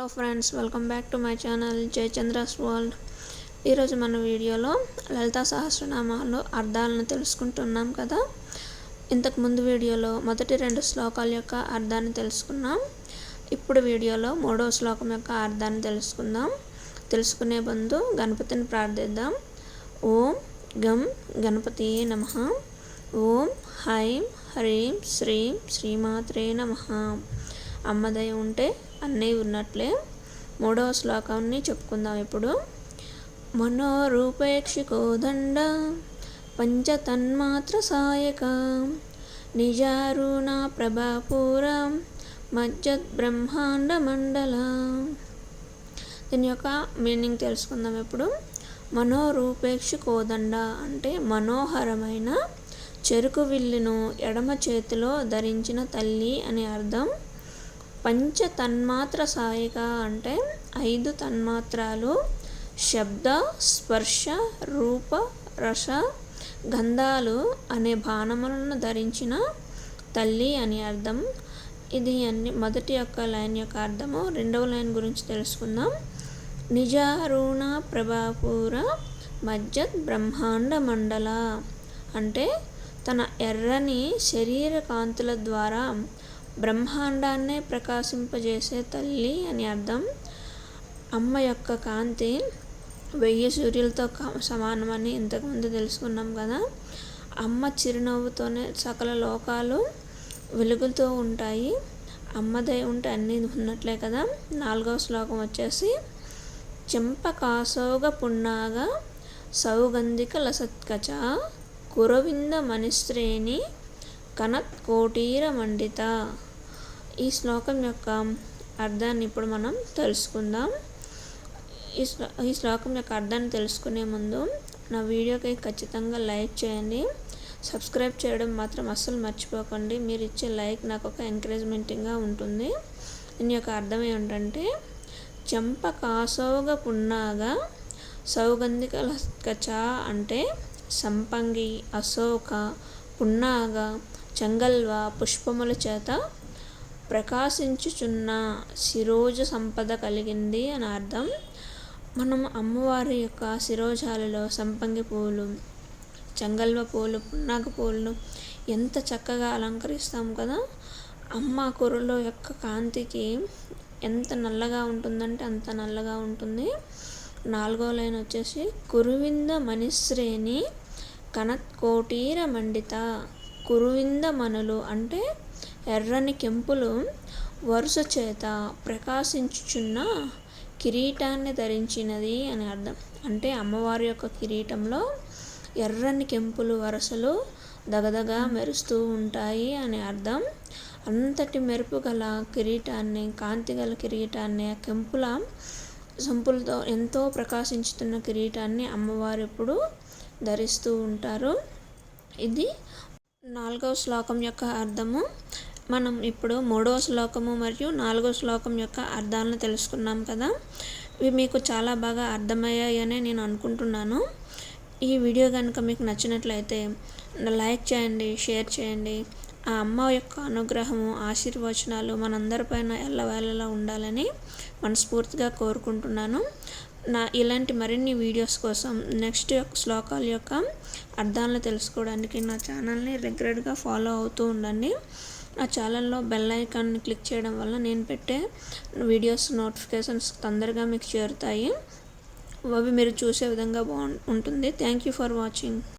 Hello friends welcome back to my channel Jayachandra's world. ఈరోజు మన వీడియోలో లలితా సహస్రనామాలు అర్థాలను తెలుసుకుంటున్నాం కదా. ఇంతకు ముందు వీడియోలో మొదటి రెండు శ్లోకాల యొక్క అర్థాన్ని తెలుసుకున్నాం. ఇప్పుడు వీడియోలో మూడో శ్లోకం యొక్క అర్థాన్ని తెలుసుకుందాం. తెలుసుకునే ముందు గణపతిని ప్రార్థిద్దాం. ఓం గం గణపతి నమ. ఓం హైం హ్రీం శ్రీం శ్రీమాత్రే నమ. అమ్మదయ ఉంటే అన్నీ ఉన్నట్లే. మూడవ శ్లోకాన్ని చెప్పుకుందాం ఇప్పుడు. మనోరూపేక్షికోదండ పంచతన్మాత్ర సాయక నిజారుణ ప్రభాపూర మజ్జత్ బ్రహ్మాండ మండల. దీని యొక్క మీనింగ్ తెలుసుకుందాం ఇప్పుడు. మనోరూపేక్ష కోదండ అంటే మనోహరమైన చెరుకు విల్లును ఎడమ చేతిలో ధరించిన తల్లి అని అర్థం. పంచ తన్మాత్ర సాయిక అంటే ఐదు తన్మాత్రాలు శబ్ద స్పర్శ రూప రస గంధాలు అనే బాణములను ధరించిన తల్లి అని అర్థం. ఇది అన్ని మొదటి యొక్క లైన్ యొక్క అర్థము. రెండవ లైన్ గురించి తెలుసుకుందాం. నిజారుణ ప్రభాపూర మజ్జత్ బ్రహ్మాండ మండల అంటే తన ఎర్రని శరీర కాంతుల ద్వారా బ్రహ్మాండాన్నే ప్రకాశింపజేసే తల్లి అని అర్థం. అమ్మ యొక్క కాంతి వెయ్యి సూర్యులతో సమానమని ఇంతకుముందు తెలుసుకున్నాం కదా. అమ్మ చిరునవ్వుతోనే సకల లోకాలు వెలుగుతూ ఉంటాయి. అమ్మదై ఉంటే అన్నీ ఉన్నట్లే కదా. నాలుగవ శ్లోకం వచ్చేసి చెంప కాసోగ పున్నాగ సౌగంధిక లసత్కచ కురవింద మనిశ్రేణి కనత్ కోటీర మండిత. ఈ శ్లోకం యొక్క అర్థాన్ని ఇప్పుడు మనం తెలుసుకుందాం. ఈ శ్లో ఈ శ్లోకం యొక్క అర్థాన్ని తెలుసుకునే ముందు నా వీడియోకి ఖచ్చితంగా లైక్ చేయండి. సబ్స్క్రైబ్ చేయడం మాత్రం అస్సలు మర్చిపోకండి. మీరు ఇచ్చే లైక్ నాకు ఒక ఎంకరేజ్మెంటింగ్గా ఉంటుంది. దీని యొక్క అర్థం ఏంటంటే చెంప కాసోగ పున్నాగా సౌగంధిక కచ అంటే సంపంగి అశోక పున్నాగ చెంగల్వ పుష్పముల చేత ప్రకాశించుచున్న శిరోజ సంపద కలిగింది అని అర్థం. మనం అమ్మవారి యొక్క శిరోజాలలో సంపంగి పూలు చంగల్వ పూలు పున్నాగ పూలను ఎంత చక్కగా అలంకరిస్తాం కదా! అమ్మ కూరలో యొక్క కాంతికి ఎంత నల్లగా ఉంటుందంటే అంత నల్లగా ఉంటుంది. నాలుగో లైన్ వచ్చేసి కురువింద మనిశ్రేణి కనత్కోటీర మండిత కురువింద మనులు అంటే ఎర్రని కెంపులు వరుస చేత ప్రకాశించుచున్న కిరీటాన్ని ధరించినది అని అర్థం. అంటే అమ్మవారి యొక్క కిరీటంలో ఎర్రని కెంపులు వరుసలు దగదగా మెరుస్తూ ఉంటాయి అని అర్థం. అంతటి మెరుపు గల కిరీటాన్ని కాంతి గల కిరీటాన్ని ఆ కెంపుల సంపులతో ఎంతో ప్రకాశించుతున్న కిరీటాన్ని అమ్మవారు ఎప్పుడు ధరిస్తూ ఉంటారు. ఇది నాలుగవ శ్లోకం యొక్క అర్థము. మనం ఇప్పుడు మూడవ శ్లోకము మరియు నాలుగో శ్లోకం యొక్క అర్థాలను తెలుసుకున్నాం కదా. ఇవి మీకు చాలా బాగా అర్థమయ్యాయని నేను అనుకుంటున్నాను. ఈ వీడియో కనుక మీకు నచ్చినట్లయితే లైక్ చేయండి షేర్ చేయండి. ఆ అమ్మ యొక్క అనుగ్రహము ఆశీర్వచనాలు మనందరిపైన ఎల్లవేళలా ఉండాలని మనస్ఫూర్తిగా కోరుకుంటున్నాను. నా ఇలాంటి మరిన్ని వీడియోస్ కోసం నెక్స్ట్ యొక్క శ్లోకాల యొక్క అర్థాలను తెలుసుకోవడానికి నా ఛానల్ని రెగ్యులర్గా ఫాలో అవుతూ ఉండండి. ఆ ఛానల్లో బెల్ ఐకాన్ని క్లిక్ చేయడం వల్ల నేను పెట్టే వీడియోస్ నోటిఫికేషన్స్ తొందరగా మీకు చేరుతాయి. అవి మీరు చూసే విధంగా బాగు ఉంటుంది. Thank you for watching.